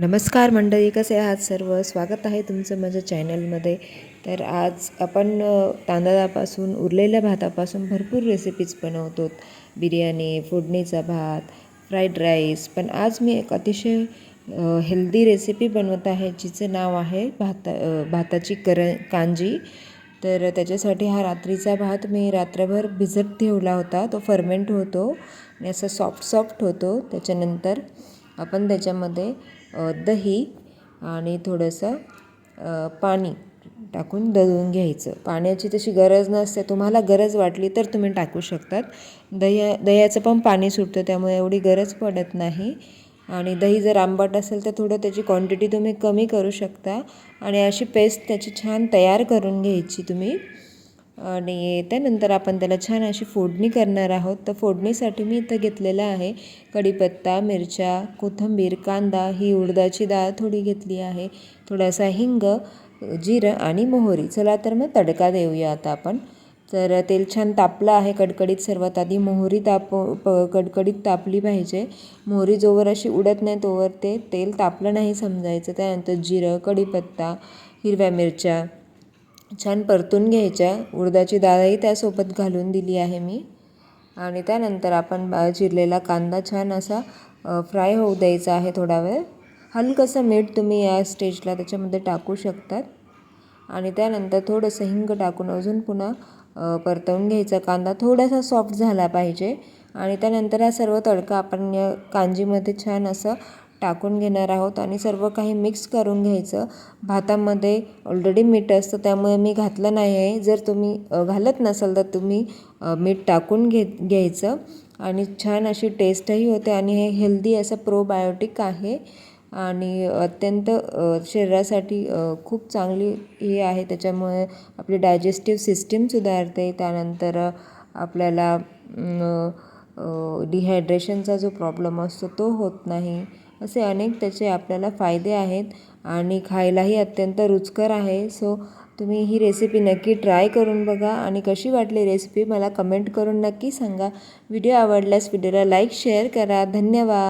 नमस्कार मंडळी कसे आहात सर्व? स्वागत आहे तुमचं माझ्या चॅनलमध्ये. तर आज आपण तांदळापासून उरलेल्या भातापासून भरपूर रेसिपीज बनवतो. बिर्याणी फोडणीचा भात फ्राईड राईस पण आज मी एक अतिशय हेल्दी रेसिपी बनवत आहे जिचं नाव आहे भाता भाताची कर कांजी. तर त्याच्यासाठी हा रात्रीचा भात मी रात्रभर भिजत ठेवला होता. तो फर्मेंट होतो आणि असा सॉफ्ट सॉफ्ट होतो. त्याच्यानंतर आपण त्याच्यामध्ये दही आणि थोडंसं पाणी टाकून दळून घ्यायचं. पाण्याची तशी गरज नसते. तुम्हाला गरज वाटली तर तुम्ही टाकू शकतात. दह्या दह्याचं पण पाणी सुटतं त्यामुळे एवढी गरज पडत नाही. आणि दही जर आंबट असेल तर थोडं त्याची क्वांटिटी तुम्ही कमी करू शकता. आणि अशी पेस्ट त्याची छान तयार करून घ्यायची तुम्ही. आणि त्यानंतर आपण त्याला छान अशी फोडणी करणार आहोत. तर फोडणीसाठी मी इथं घेतलेलं आहे कढीपत्ता मिरच्या कोथिंबीर कांदा ही उडदाची डाळ थोडी घेतली आहे. थोडासा हिंग जिरं आणि मोहरी. चला तर मग तडका देऊया आता आपण. तर तेल छान तापलं आहे कडकडीत सर्वात आधी. मोहरी ताप प कडकडीत तापली पाहिजे. मोहरी जोवर अशी उडत नाही तोवर ते तेल तापलं नाही समजायचं. त्यानंतर जिरं कढीपत्ता हिरव्या मिरच्या छान परतून घ्यायच्या. उडदाची डाळही त्यासोबत घालून दिली आहे मी. आणि त्यानंतर आपण बा चिरलेला कांदा छान असा फ्राय होऊ द्यायचा आहे थोडा वेळ. हलकंसं मीठ तुम्ही या स्टेजला त्याच्यामध्ये टाकू शकतात. आणि त्यानंतर थोडंसं हिंग टाकून अजून पुन्हा परतवून घ्यायचा कांदा. थोडासा सॉफ्ट झाला पाहिजे. आणि त्यानंतर हा सर्व तडका आपण या कांजीमध्ये छान असं टाकून घेणार आहोत आणि सर्व काही मिक्स करून घ्यायचं. भातामध्ये ऑलरेडी मीठ असतं त्यामुळे मी घातलं नाही आहे. जर तुम्ही घालत नसाल तर तुम्ही मीठ टाकून घे घ्यायचं. आणि छान अशी टेस्टही होते आणि हे हेल्दी असं प्रोबायोटिक आहे. आणि अत्यंत शरीरासाठी खूप चांगली हे आहे. त्याच्यामुळे आपली डायजेस्टिव्ह सिस्टीम सुधारते. त्यानंतर आपल्याला डिहायड्रेशनचा जो प्रॉब्लेम असतो तो होत नाही. असे अनेक त्याचे आपल्याला फायदे आहेत आणि खायलाही अत्यंत रुचकर आहे. सो तुम्ही ही रेसिपी नक्की ट्राय करून बघा आणि कशी वाटली रेसिपी मला कमेंट करून नक्की सांगा. व्हिडिओ आवडल्यास व्हिडिओला लाईक शेअर करा. धन्यवाद.